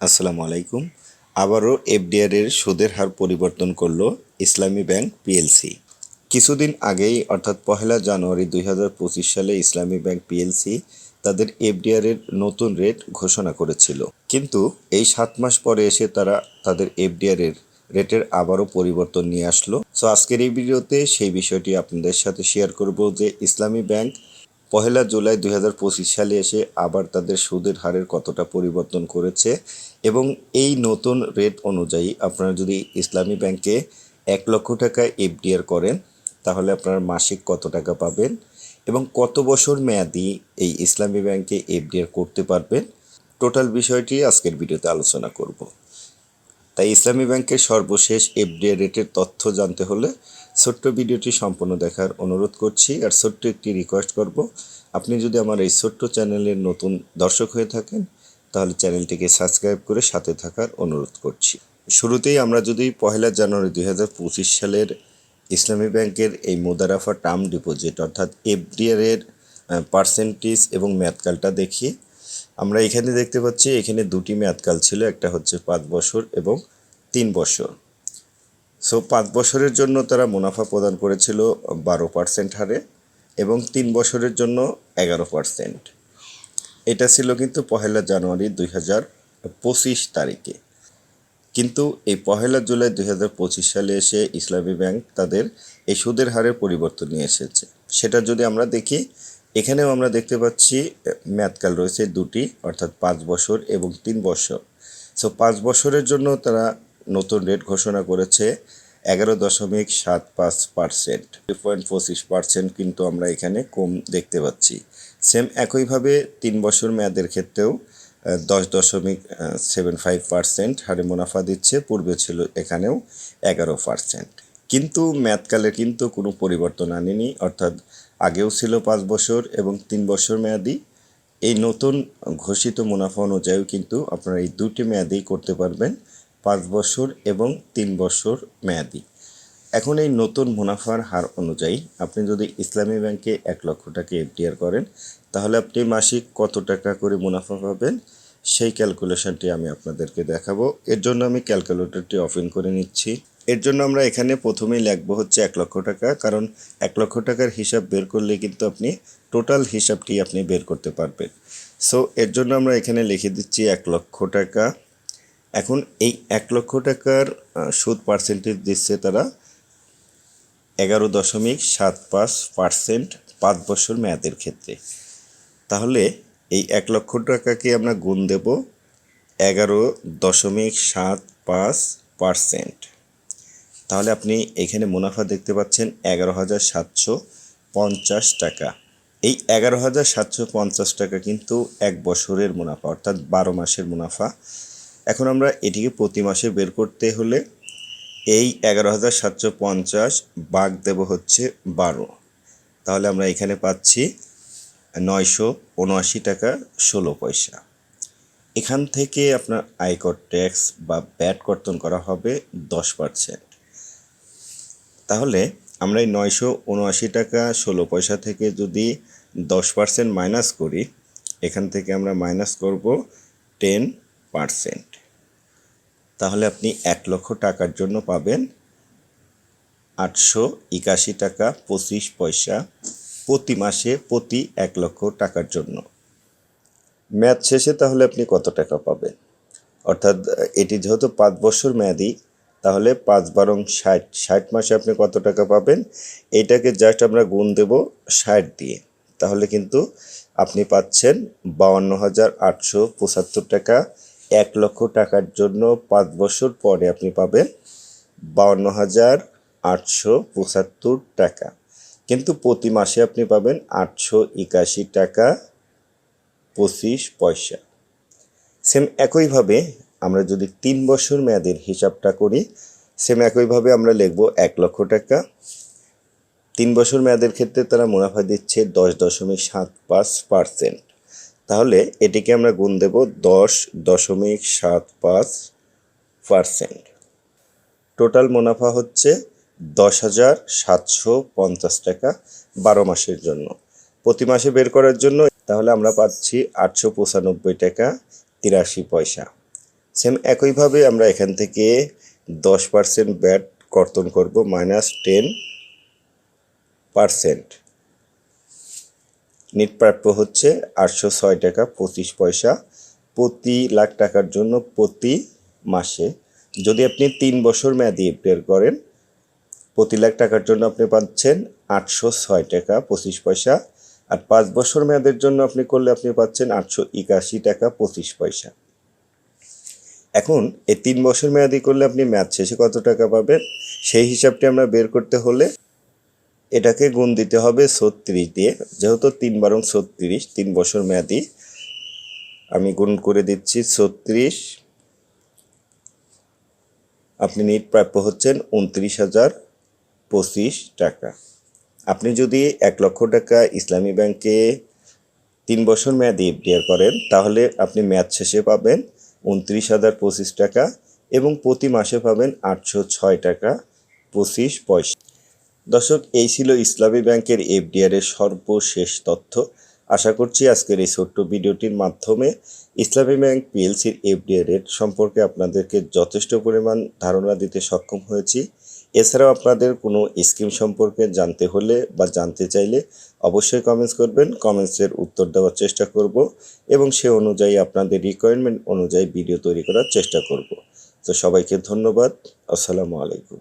আসসালামু আলাইকুম। আবারও এফডিআর এর সুদের হার পরিবর্তন করল ইসলামী ব্যাংক পিএলসি। কিছুদিন আগেই, অর্থাৎ পহেলা জানুয়ারি দুই হাজার পঁচিশ সালে ইসলামী ব্যাংক পিএলসি তাদের এফডিআর এর নতুন রেট ঘোষণা করেছিল। কিন্তু এই সাত মাস পরে এসে তারা তাদের এফডিআর এর রেটের আবারও পরিবর্তন নিয়ে আসলো। সো আজকের এই ভিডিওতে সেই বিষয়টি আপনাদের সাথে শেয়ার করব যে ইসলামী ব্যাংক পহেলা জুলাই দুই হাজার পঁচিশ সালে এসে আবার তাদের সুদের হারের কতটা পরিবর্তন করেছে এবং এই নতুন রেট অনুযায়ী আপনারা যদি ইসলামী ব্যাংকে এক লক্ষ টাকা এফডিআর করেন, তাহলে আপনারা মাসিক কত টাকা পাবেন এবং কত বছর মেয়াদি এই ইসলামী ব্যাংকে এফডিআর করতে পারবেন? টোটাল বিষয়টি আজকের ভিডিওতে আলোচনা করব। তাই ইসলামী ব্যাংকের সর্বশেষ এফডিআর রেটের তথ্য জানতে হলে ছোট্ট ভিডিওটি সম্পূর্ণ দেখার অনুরোধ করছি। আর ছোট্ট একটি রিকোয়েস্ট করব, আপনি যদি আমার এই ছোট্ট চ্যানেলের নতুন দর্শক হয়ে থাকেন তাহলে চ্যানেলটিকে সাবস্ক্রাইব করে সাথে থাকার অনুরোধ করছি। শুরুতেই আমরা যদি পহেলা জানুয়ারি দুই হাজার পঁচিশ সালের ইসলামী ব্যাংকের এই মোদারাফা টার্ম ডিপোজিট অর্থাৎ এফডিআর এর পার্সেন্টেজ এবং মেয়াদকালটা দেখি, আমরা এখানে দেখতে পাচ্ছি এখানে দুটি মেয়াদকাল ছিল, একটা হচ্ছে পাঁচ বছর এবং তিন বছর। সো পাঁচ বছরের জন্য তারা মুনাফা প্রদান করেছিল বারো পার্সেন্ট হারে এবং তিন বছরের জন্য এগারো পার্সেন্ট এটা ছিল কিন্তু পহেলা জানুয়ারি দুই হাজার পঁচিশ তারিখে। কিন্তু এই পহেলা জুলাই দুই হাজার পঁচিশ সালে এসে ইসলামী ব্যাংক তাদের এই সুদের হারের পরিবর্তন নিয়ে এসেছে। সেটা যদি আমরা দেখি এখানেও আমরা দেখতে পাচ্ছি আহ, মেয়াদকাল রয়েছে দুটি অর্থাৎ পাঁচ বছর এবং তিন বছর। সো পাঁচ বছরের জন্য তারা নতুন রেট ঘোষণা করেছে এগারো দশমিক সাত পাঁচ পার্সেন্ট পয়েন্ট পঁচিশ পার্সেন্ট কিন্তু আমরা এখানে কম দেখতে পাচ্ছি। সেম একইভাবে তিন বছর মেয়াদের ক্ষেত্রেও দশ দশমিক সেভেন ফাইভ পার্সেন্ট হারে মুনাফা দিচ্ছে, পূর্বে ছিল এখানেও এগারো পার্সেন্ট কিন্তু মেয়াদকালে কিন্তু কোনো পরিবর্তন আনেনি, অর্থাৎ আগেও ছিল পাঁচ বছর এবং তিন বছর মেয়াদি। এই নতুন ঘোষিত মুনাফা অনুযায়ীও কিন্তু আপনারা এই দুটি মেয়াদেই করতে পারবেন, পাঁচ বছর এবং তিন বছর মেয়াদি। এখন এই নতুন মুনাফার হার অনুযায়ী আপনি যদি ইসলামী ব্যাংকে এক লক্ষ টাকা এফডিআর করেন, তাহলে আপনি মাসিক কত টাকা করে মুনাফা পাবেন? সেই ক্যালকুলেশনটি আমি আপনাদেরকে দেখাবো। এর জন্য আমি ক্যালকুলেটরটি অফ ইন করে নিচ্ছি। এর জন্য আমরা এখানে প্রথমেই লিখব হচ্ছে এক লক্ষ টাকা, কারণ এক লক্ষ টাকার হিসাব বের করলে কিন্তু আপনি টোটাল হিসাবটি আপনি বের করতে পারবেন। সো, এর জন্য আমরা এখানে লিখে দিচ্ছি এক লক্ষ টাকা। এখন এই এক লক্ষ টাকার সুদ পার্সেন্টেজ দিচ্ছে তারা এগারো দশমিক সাত পাঁচ পার্সেন্ট পাঁচ বছর মেয়াদের ক্ষেত্রে। তাহলে এই এক লক্ষ টাকাকে আমরা গুণ দেব এগারো দশমিক সাত পাঁচ পার্সেন্ট। তাহলে আপনি এখানে মুনাফা দেখতে পাচ্ছেন এগারো হাজার সাতশো পঞ্চাশ টাকা। এই এগারো হাজার সাতশো পঞ্চাশ টাকা কিন্তু এক বছরের মুনাফা, অর্থাৎ বারো মাসের মুনাফা। এখন আমরা এটিকে প্রতি মাসে বের করতে হলে এই এগারো হাজার সাতশো পঞ্চাশ বাঘ দেব হচ্ছে বারো। তাহলে আমরা এখানে পাচ্ছি নয়শো উনআশি টাকা ষোলো পয়সা। এখান থেকে আপনার আয়কর ট্যাক্স বা ব্যাট কর্তন করা হবে দশ পার্সেন্ট। তাহলে আমরা এই নয়শো উনআশি টাকা ষোলো পয়সা থেকে যদি দশ পার্সেন্ট মাইনাস করি, এখান থেকে আমরা মাইনাস করব টেন পার্সেন্ট। তাহলে আপনি এক লক্ষ টাকার জন্য পাবেন আটশো একাশি টাকা পঁচিশ পয়সা প্রতি মাসে প্রতি এক লক্ষ টাকার জন্য। মেয়াদ শেষে তাহলে আপনি কত টাকা পাবেন? অর্থাৎ, এটি যেহেতু পাঁচ বছর মেয়াদি, তাহলে পাঁচ বারং ষাট ষাট মাসে আপনি কত টাকা পাবেন? এটাকে জাস্ট আমরা গুণ দেব ষাট দিয়ে। তাহলে কিন্তু আপনি পাচ্ছেন বাউন্ন হাজার আটশো পঁচাত্তর টাকা এক লক্ষ টাকার জন্য পাঁচ বছর পরে আপনি পাবেন বাউন্ন হাজার আটশো পঁচাত্তর টাকা। কিন্তু প্রতি মাসে আপনি পাবেন আটশো একাশি টাকা পঁচিশ পয়সা। সেম একইভাবে আমরা যদি তিন বছর মেয়াদের হিসাবটা করি, সেম একইভাবে আমরা লিখব এক লক্ষ টাকা। তিন বছর মেয়াদের ক্ষেত্রে তারা মুনাফা দিচ্ছে দশ দশমিক সাত পাঁচ পার্সেন্ট। তাহলে এটিকে আমরা গুণ দেব দশ দশমিক সাত পাঁচ পার্সেন্ট। টোটাল মুনাফা হচ্ছে দশ হাজার সাতশো পঞ্চাশ টাকা বারো মাসের জন্য। প্রতি মাসে বের করার জন্য তাহলে আমরা পাচ্ছি আটশো পঁচানব্বই টাকা তিরাশি পয়সা। সেম একইভাবে আমরা এখান থেকে দশ পার্সেন্ট ব্যাট কর্তন করব মাইনাস টেন পার্সেন্ট। নেট প্রাপ্য হচ্ছে আটশো ছয় টাকা পঁচিশ পয়সা। প্রতি লাখ টাকার জন্য প্রতি মাসে। যদি আপনি তিন বছর মেয়াদি এফডিআর করেন, প্রতি লাখ টাকার জন্য আপনি পাচ্ছেন আটশো ছয় টাকা পঁচিশ পয়সা। আর পাঁচ বছর মেয়াদের জন্য আপনি করলে আপনি পাচ্ছেন আটশো একাশি টাকা পঁচিশ পয়সা। এখন এই তিন বছর মেয়াদি করলে আপনি ম্যাচ শেষে কত টাকা পাবেন? সেই হিসাবটি আমরা বের করতে হলে এটাকে গুণ দিতে হবে ছত্রিশ দিয়ে। যেহেতু তিন বারং ছত্রিশ, তিন বছর মেয়াদি, আমি গুণ করে দিচ্ছি ছত্রিশ। আপনি নিট প্রাপ্য হচ্ছেন উনত্রিশ হাজার পঁচিশ টাকা। আপনি যদি এক লক্ষ টাকা ইসলামী ব্যাংকে তিন বছর মেয়াদি এফডিআর করেন, তাহলে আপনি মেয়াদ শেষে পাবেন উনত্রিশ হাজার পঁচিশ টাকা এবং প্রতি মাসে পাবেন আটশো ছয় টাকা পঁচিশ পয়সা। দর্শক, এই ছিল ইসলামী ব্যাংকের এফডিআর এর সর্বশেষ তথ্য। আশা করছি আজকের এই ছোট্ট ভিডিওটির মাধ্যমে ইসলামী ব্যাংক পিএলসির এফডিআর রেট সম্পর্কে আপনাদেরকে যথেষ্ট পরিমাণ ধারণা দিতে সক্ষম হয়েছি। এছাড়াও আপনাদের কোনো স্কিম সম্পর্কে জানতে হলে বা জানতে চাইলে অবশ্যই কমেন্টস করবেন। কমেন্টসের উত্তর দেওয়ার চেষ্টা করব এবং সে অনুযায়ী আপনাদের রিকোয়ারমেন্ট অনুযায়ী ভিডিও তৈরি করার চেষ্টা করব। তো সবাইকে ধন্যবাদ। আসসালামু আলাইকুম।